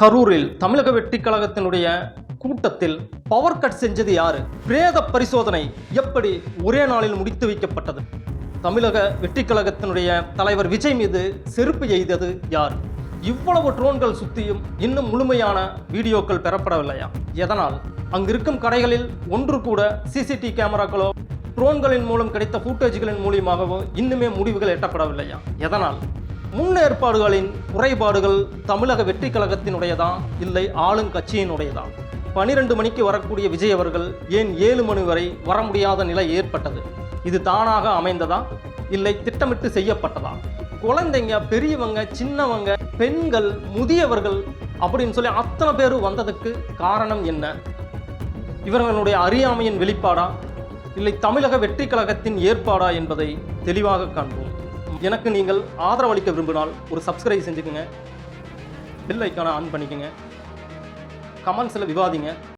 கரூரில் தமிழக வெற்றி கழகத்தினுடைய கூட்டத்தில் பவர் கட் செஞ்சது யாரு? பிரேத பரிசோதனை எப்படி ஒரே நாளில் முடித்து வைக்கப்பட்டது? தமிழக வெற்றி கழகத்தினுடைய தலைவர் விஜய் மீது செருப்பு எய்தது யார்? இவ்வளவு ட்ரோன்கள் சுத்தியும் இன்னும் முழுமையான வீடியோக்கள் பெறப்படவில்லையா? எதனால்? அங்கிருக்கும் கடைகளில் ஒன்று கூட சிசிடி கேமராக்களோ ட்ரோன்களின் மூலம் கிடைத்த ஃபூட்டேஜ்களின் மூலியமாகவோ இன்னுமே முடிவுகள் எட்டப்படவில்லையா? எதனால்? முன்னேற்பாடுகளின் குறைபாடுகள் தமிழக வெற்றி கழகத்தினுடையதான் இல்லை ஆளுங்கட்சியினுடையதான் பனிரெண்டு மணிக்கு வரக்கூடிய விஜய் அவர்கள் ஏன் ஏழு மணி வரை வர முடியாத நிலை ஏற்பட்டது? இது தானாக அமைந்ததா? இல்லை திட்டமிட்டு செய்யப்பட்டதா? குழந்தைங்க பெரியவங்க சின்னவங்க பெண்கள் முதியவர்கள் அப்படின்னு சொல்லி அத்தனை பேர் வந்ததுக்கு காரணம் என்ன? இவர்களுடைய அறியாமையின் வெளிப்பாடா? இல்லை தமிழக வெற்றி கழகத்தின் ஏற்பாடா என்பதை தெளிவாக காண்போம். எனக்கு நீங்கள் ஆதரவளிக்க விரும்பினால் ஒரு சப்ஸ்கிரைப் செஞ்சுக்கோங்க. பெல் ஐக்கானை ஆன் பண்ணிக்கோங்க. கமெண்ட்ஸில் விவாதிங்க.